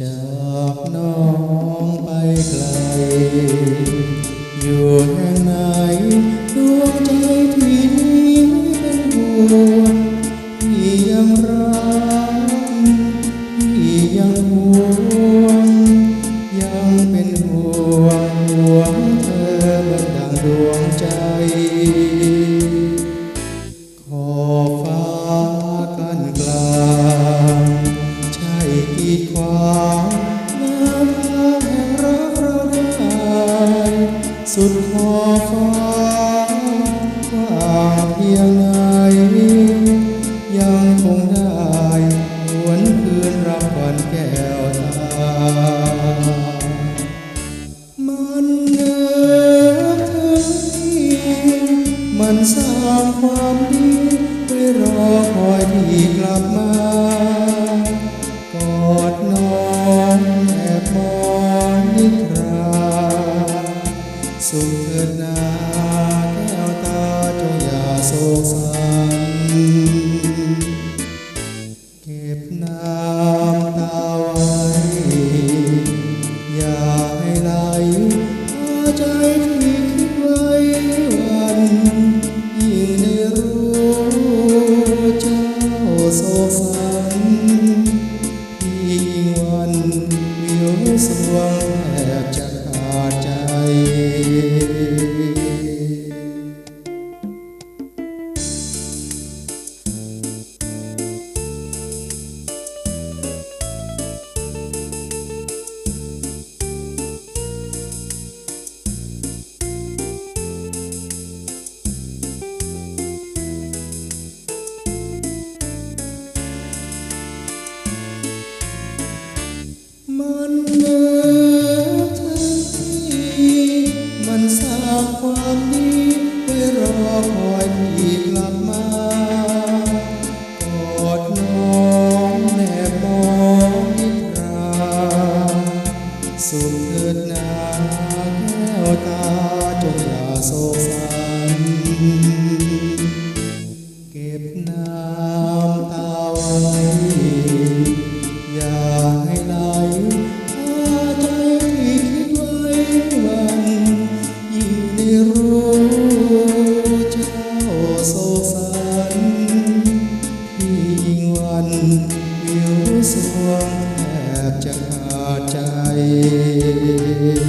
จากน้องไปไกลอ สุดขอบฟ้ากว้างเพียงไหนยังคงได้หวนคืนรับวันแก้วตา มันเนื้อถึงมันสร้างความดี สันพี่ยิ่งวันวิวสวงแทบจะขาดใจ มันเนื้อถึงที่มันสร้างความดีไว้รอคอยพี่กลับมากอดน้องแนบมองนิทราสุขเถิดนาแก้วตาจงอย่าโศกสัน Amen.